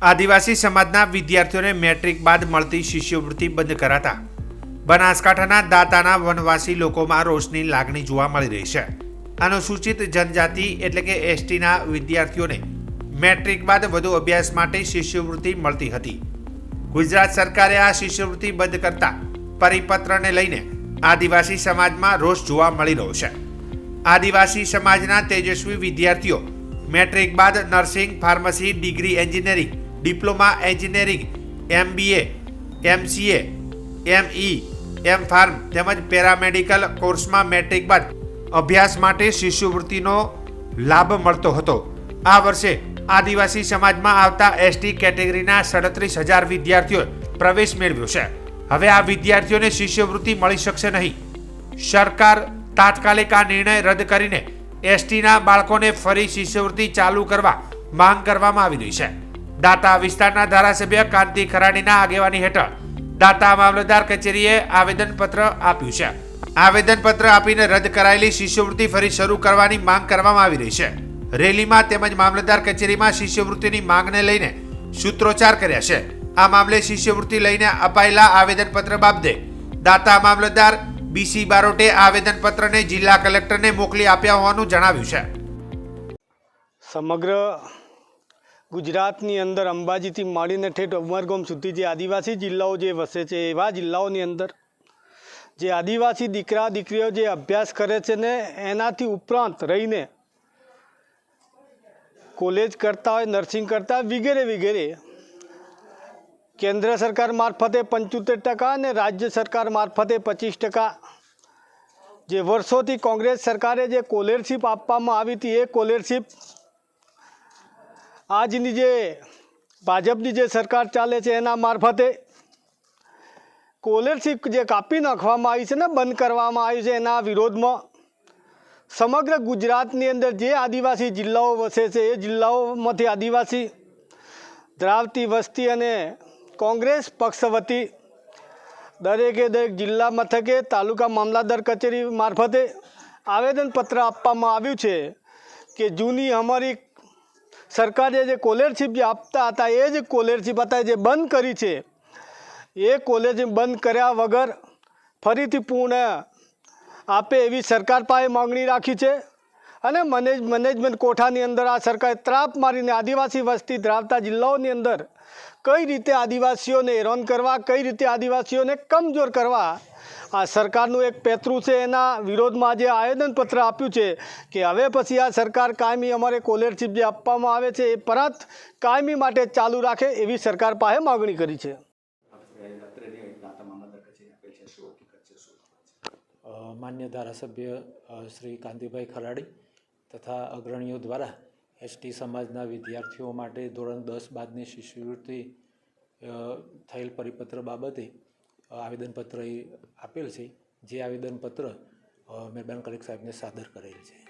આદિવાસી સમાજના વિદ્યાર્થીઓને મેટ્રિક બાદ મળતી શિષ્યવૃત્તિ બંધ કરાતા. બનાસકાંઠાના દાતાના વનવાસી લોકોમાં રોષની લાગણી જોવા મળી રહી છે. અનુસૂચિત જનજાતિ એટલે કે એસટીના વિદ્યાર્થીઓને મેટ્રિક બાદ વધુ અભ્યાસ માટે શિષ્યવૃત્તિ મળતી હતી. ગુજરાત સરકારે આ શિષ્યવૃત્તિ બંધ કરતા પરિપત્રને લઈને આદિવાસી સમાજમાં રોષ જોવા મળી રહ્યો છે. આદિવાસી સમાજના તેજસ્વી વિદ્યાર્થીઓ મેટ્રિક બાદ nursing pharmacy degree engineering diploma engineering, MBA, MCA, ME M pharm તેમજ પેરામેડિકલ કોર્સમાં મેટ્રિક બાદ અભ્યાસ માટે શિષ્યવૃત્તિનો લાભ મળતો હતો. આ વર્ષે આદિવાસી સમાજમાં આવતા એસટી કેટેગરીના સડત્રીસ હજાર વિદ્યાર્થીઓએ પ્રવેશ મેળવ્યો છે. હવે આ વિદ્યાર્થીઓને શિષ્યવૃત્તિ મળી શકશે નહીં. સરકાર તાત્કાલિક આ નિર્ણય રદ કરીને એસટીના બાળકોને ફરી શિષ્યવૃત્તિ ચાલુ કરવા માંગ કરવામાં આવી રહી છે. દાતા વિસ્તારના ધારાસભ્ય કાંતિ ખરાડીના આગેવાની હેઠળ દાતા મામલતદાર કચેરીએ આવેદનપત્ર આપ્યું છે. આવેદનપત્ર આપીને રદ કરાયેલી શિષ્યવૃત્તિ ફરી શરૂ કરવાની માંગ કરવામાં આવી રહી છે. રેલીમાં તેમજ મામલતદાર કચેરીમાં શિષ્યવૃત્તિની માંગને લઈને સૂત્રોચ્ચાર કર્યા છે. આ મામલે શિષ્યવૃત્તિ લઈને અપાયેલા આવેદનપત્ર બાબતે દાતા મામલતદાર બીસી બારોટે આવેદનપત્રને જિલ્લા કલેક્ટરને મોકલી આપ્યા હોવાનું જણાવ્યું છે. સમગ્ર ગુજરાતની અંદર અંબાજીથી માંડીને ઠેઠ ઉમરગામ સુધી જે આદિવાસી જિલ્લાઓ જે વસે છે, એવા જિલ્લાઓની અંદર જે આદિવાસી દીકરા, દીકરીઓ જે અભ્યાસ કરે છે ને, એનાથી ઉપરાંત રહીને કોલેજ કરતા હોય, નર્સિંગ કરતા વગેરે વગેરે, કેન્દ્ર સરકાર મારફતે પંચોતેર ટકા અને રાજ્ય સરકાર મારફતે પચીસ ટકા. જે વર્ષોથી કોંગ્રેસ સરકારે જે કોલરશીપ આપવામાં આવી હતી, એ કોલરશીપ આજની જે ભાજપની જે સરકાર ચાલે છે એના મારફતે કોલરશીપ જે કાપી નાખવામાં આવી છે ને બંધ કરવામાં આવી છે એના વિરોધમાં સમગ્ર ગુજરાતની અંદર જે આદિવાસી જિલ્લાઓ વસે છે એ જિલ્લાઓમાંથી આદિવાસી ધરાવતી વસ્તી અને કોંગ્રેસ પક્ષ વતી દરેકે દરેક જિલ્લા મથકે તાલુકા મામલાદાર કચેરી મારફતે આવેદનપત્ર આપવામાં આવ્યું છે કે જૂની અમારી સરકારે જે કોલરશીપ જે આપતા હતા, એ જ કોલરશીપ હતા જે બંધ કરી છે, એ કોલેજ બંધ કર્યા વગર ફરીથી પૂર્ણ આપે એવી સરકાર પાસે માંગણી રાખી છે. અને મનેજ મેનેજમેન્ટ કોઠાની અંદર આ સરકારે ત્રાપ મારીને આદિવાસી વસ્તી ધરાવતા જિલ્લાઓની અંદર કઈ રીતે આદિવાસીઓને હેરાન કરવા, કઈ રીતે આદિવાસીઓને કમજોર કરવા આ સરકારનું એક પેતરું છે, એના વિરોધમાં જે આવેદનપત્ર આપ્યું છે કે હવે પછી આ સરકાર કાયમી અમારે કોલરશીપ જે આપવામાં આવે છે, એ પરત કાયમી માટે ચાલુ રાખે એવી સરકાર પાસે માગણી કરી છે. માન્ય ધારાસભ્ય શ્રી કાંતિભાઈ ખરાડી તથા અગ્રણીઓ દ્વારા એસટી સમાજના વિદ્યાર્થીઓ માટે ધોરણ દસ બાદની શિષ્યવૃત્તિ થયેલ પરિપત્ર બાબતે આવેદનપત્ર એ આપેલ છે. જે આવેદનપત્ર મહેરબાન કલેક્ટર સાહેબને સાદર કરેલ છે.